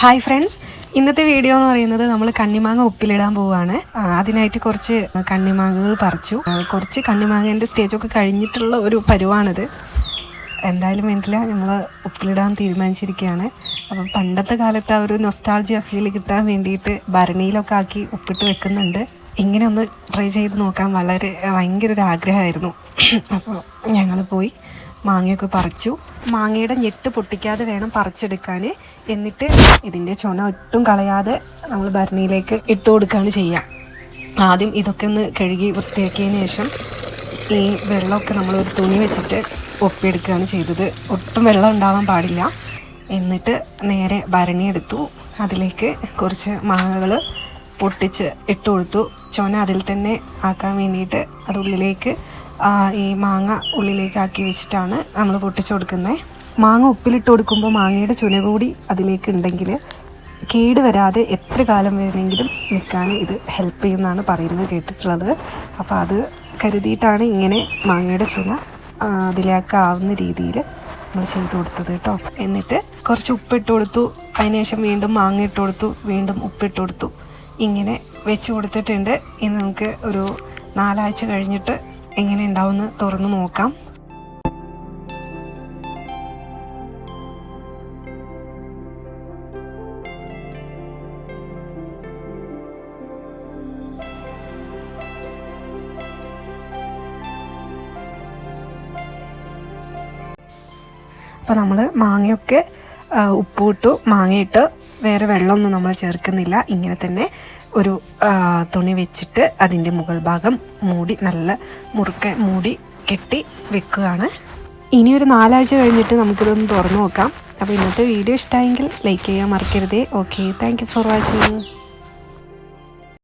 Hi friends ഇന്നത്തെ video എന്ന് പറയുന്നത് നമ്മൾ കണ്ണിമാങ്ങ ഉപ്പിലിടാൻ പോവുകയാണ് അതിനായിട്ട് കുറച്ച് കണ്ണിമാങ്ങകൾ പറിച്ചു. കുറച്ച് കണ്ണിമാങ്ങേന്റെ സ്റ്റേജൊക്കെ കഴിഞ്ഞിട്ടുള്ള ഒരു പരുവാണിത്. എന്തായാലും വേണ്ടില്ല നമ്മൾ ഉപ്പിലിടാൻ തീരുമാനിച്ചിരിക്കുകയാണ് അപ്പം പണ്ടത്തെ കാലത്ത് ആ ഒരു നൊസ്റ്റാൾജിയ ഫീൽ കിട്ടാൻ വേണ്ടിയിട്ട് ഭരണിയിലൊക്കെ ആക്കി ഉപ്പിട്ട് വെക്കുന്നുണ്ട്. ഇങ്ങനെ ഒന്ന് ട്രൈ ചെയ്ത് നോക്കാൻ വളരെ ഭയങ്കര ഒരു ആഗ്രഹമായിരുന്നു. അപ്പോൾ ഞങ്ങൾ പോയി മാങ്ങയൊക്കെ പറിച്ചു. മാങ്ങയുടെ ഞെട്ട് പൊട്ടിക്കാതെ വേണം പറിച്ചെടുക്കാൻ എന്നിട്ട് ഇതിന്റെ ചുണ ഒട്ടും കളയാതെ നമ്മൾ ഭരണിയിലേക്ക് ഇട്ട് കൊടുക്കുകയാണ് ചെയ്യുക ആദ്യം ഇതൊക്കെ ഒന്ന് കഴുകി വൃത്തിയാക്കിയതിന് ശേഷം ഈ വെള്ളമൊക്കെ നമ്മൾ ഒരു തുണി വെച്ചിട്ട് ഒപ്പിയെടുക്കുകയാണ് ചെയ്തത്. ഒട്ടും വെള്ളം ഉണ്ടാവാൻ പാടില്ല. എന്നിട്ട് നേരെ ഭരണി എടുത്തു. അതിലേക്ക് കുറച്ച് മാങ്ങകൾ പൊട്ടിച്ച് ഇട്ട് കൊടുത്തു. ചുന അതിൽ തന്നെ ആക്കാൻ വേണ്ടിയിട്ട് അത് ഉള്ളിലേക്ക് ഈ മാങ്ങ ഉള്ളിലേക്കാക്കി വെച്ചിട്ടാണ് നമ്മൾ പൊട്ടിച്ചു കൊടുക്കുന്നത്. മാങ്ങ ഉപ്പിലിട്ട് കൊടുക്കുമ്പോൾ മാങ്ങയുടെ ചുന കൂടി അതിലേക്ക് ഉണ്ടെങ്കിൽ കേട് വരാതെ എത്ര കാലം വേണമെങ്കിലും നിൽക്കാൻ ഇത് ഹെൽപ്പ് ചെയ്യുമെന്നാണ് പറയുന്നത് കേട്ടിട്ടുള്ളത്. അപ്പോൾ അത് കരുതിയിട്ടാണ് ഇങ്ങനെ മാങ്ങയുടെ ചുന അതിലേക്കാവുന്ന രീതിയിൽ നമ്മൾ ചെയ്ത് കൊടുത്തത് കേട്ടോ. എന്നിട്ട് കുറച്ച് ഉപ്പിട്ട് കൊടുത്തു. അതിനുശേഷം വീണ്ടും മാങ്ങ ഇട്ട് കൊടുത്തു. വീണ്ടും ഉപ്പിട്ട് കൊടുത്തു. ഇങ്ങനെ വെച്ച് കൊടുത്തിട്ടുണ്ട്. ഇനി നമുക്ക് ഒരു നാലാഴ്ച കഴിഞ്ഞിട്ട് എങ്ങനെ ഉണ്ടാവുമെന്ന് തുറന്ന് നോക്കാം. അപ്പോൾ നമ്മൾ മാങ്ങയൊക്കെ ഉപ്പുവിട്ടു മാങ്ങയിട്ട് വേറെ വെള്ളമൊന്നും നമ്മൾ ചേർക്കുന്നില്ല. ഇങ്ങനെ തന്നെ ഒരു തുണി വെച്ചിട്ട് അതിന്റെ മുകൾ ഭാഗം മൂടി നല്ല മുറുക്കെ മൂടി കെട്ടി വെക്കുകയാണ്. ഇനി ഒരു നാലാഴ്ച കഴിഞ്ഞിട്ട് നമുക്കിതൊന്ന് തുറന്നു നോക്കാം. അപ്പോൾ ഇന്നത്തെ വീഡിയോ ഇഷ്ടമായെങ്കിൽ ലൈക്ക് ചെയ്യാൻ മറക്കരുതേ. Okay thank for watching